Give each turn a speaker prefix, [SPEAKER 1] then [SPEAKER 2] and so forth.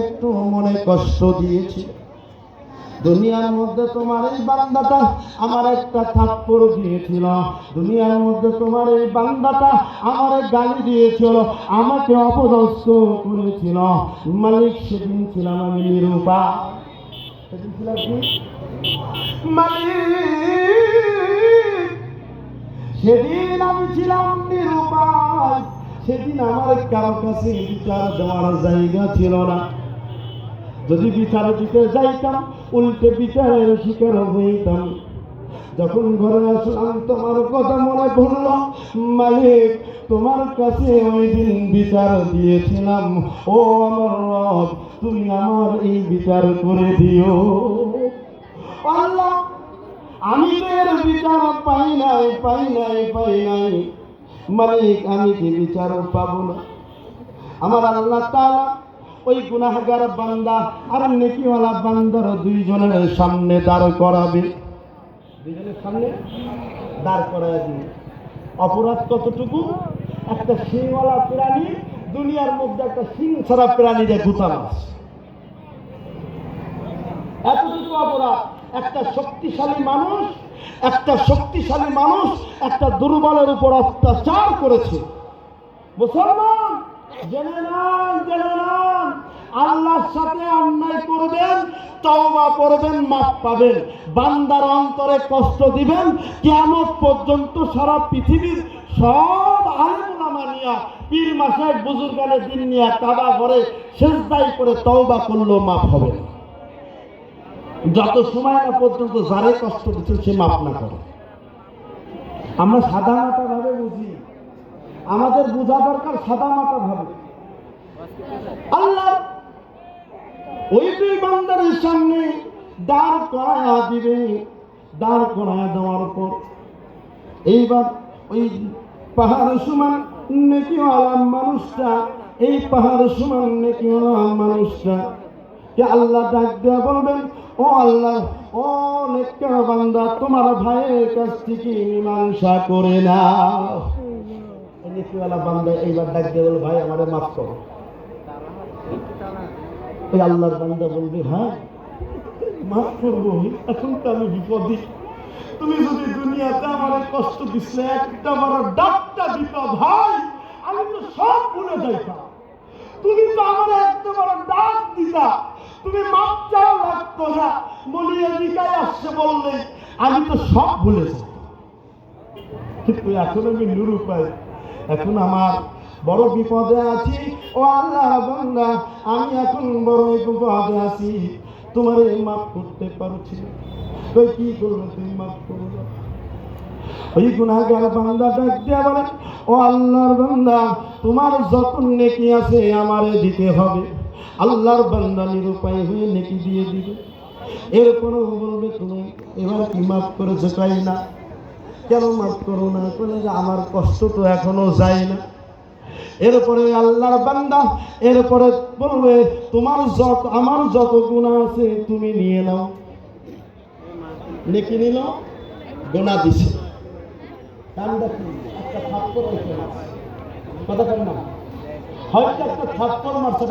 [SPEAKER 1] একটু মনে কষ্ট দিয়েছি। দুনিয়ার মধ্যে তোমার এই বান্দাটা আমার একটা দিয়েছিল। দুনিয়ার মধ্যে তোমার এই বান্দাটা আমার গালি দিয়েছিল, আমাকে অপদস্থ করেছিল। মালিক সেদিন ছিলাম আমি নিরূপা সেদিন মালিক। সেদিন আমি ছিলাম নিরুপায়। সেদিন আমার কারও কাছে বিচার দেওয়ার জায়গা ছিল না। যদি বিচার দিতে যাইতাম, উল্টে বিচারের শিকার হইতাম। যখন ঘরে আসলাম, তোমার কথা মনে পড়ল, মালিক, তোমার কাছে ওই দিন বিচার দিয়েছিলাম। ও আমার রব, তুমি আমার এই বিচার করে দিও। আল্লাহ, আমি তো এর বিচার পাই নাই পাই নাই পাই নাই। মালিক, আমি কি বিচার পাবো না? আমার আল্লাহ তাআলা ওই গুনাহগার বান্দা আর নেকিওয়ালা বান্দার দুইজনের সামনে দাঁড় করাবে। দুইজনের সামনে দাঁড় করায় দিবে। অপরাধ কতটুকু? একটা সিংওয়ালা প্রাণী, দুনিয়ার মধ্যে একটা সিং ছাড়া প্রাণীদের গুতা মাছ। এতটুকু অপরাধ। একটা শক্তিশালী মানুষ, একটা শক্তিশালী মানুষ, একটা দুর্বলের উপর অত্যাচার করেছে। মুসলমান আল্লাহর সাথে অন্যায় করবেন, তওবা করবেন মাপ পাবেন। বান্দার অন্তরে কষ্ট দিবেন, কিয়ামত পর্যন্ত সারা পৃথিবীর সব আলেমুলামা নিয়া পীর মাসায় বুজুর্গানের দিন নিয়ে কাবা ঘরে শেষদাই করে তওবা করলেও মাপ হবে না। যত সময় না পর্যন্ত যারে কষ্ট দিচ্ছে, সে মাপ না করে। আমরা সাদা মাটা ভাবে বুঝি আমাদের বোঝা দরকার সাদা মাটা ভাবে। আল্লাহ ওই দুই বান্দারের সামনে দাঁড় করায়া দিবে, দাঁড় করায়া দেওয়ার পর। এইবার ওই পাহাড় সমান আলাম মানুষটা, এই পাহাড় সমান নেকিওয়ালা মানুষটা কে আল্লাহ ডাক দেয়া বলবেন, ও আল্লাহ, ও নেককার বান্দা, তোমার ভাইয়ের কাছ থেকে মীমাংসা করে না নেকিওয়ালা বান্দা এইবার ডাক দিয়ে বলবে, ভাই, আমারে মাফ করো। ওই আল্লাহর বান্দা বলবে হ্যাঁ মাফ করব। এখন তো আমি বিপদী। তুমি যদি দুনিয়াতে আমার কষ্ট দিছিলে একটা বড় ডাকটা দিত, ভাই, আমি তো সব ভুলে যাইতাম। তুমি তো আমার একটা বড় ডাক দিতা। তুমি মাপ চাও না। বলিয়ে দিকায় আসছে বললে, আমি তো সব ভুলে কিন্তু এখন আমি নিরুপায় এখন আমার বড় বিপদে আছি। ও আল্লাহ বান্দা, আমি এখন বড় বিপদে আছি। তোমার এই মাফ করতে পারছি। তো কি করবে তুমি মাফ করো না। ওই গুনাহগার বান্দা ডাক দিয়া বলে, ও আল্লাহর বান্দা, তোমার যত নেকি আছে, আমারে দিতে হবে। আল্লাহর বান্দা নিরুপায় হয়ে নেকি দিয়ে দিবে। এরপরেও বলবে, তুমি এবার কি মাফ করেছ তাই না? কেন মাফ করো না? বলে যে আমার কষ্ট তো এখনও যায় না। এরপরে আল্লাহর বান্দা, এরপরে বলবে, তোমার যত, আমার যত গুণা আছে, তুমি নিয়ে নাও। নেকি নিল? গোনা দিছে। কান্দা কি? একটা থাপ্পড় কথা কর না হয়তো একটা মারছে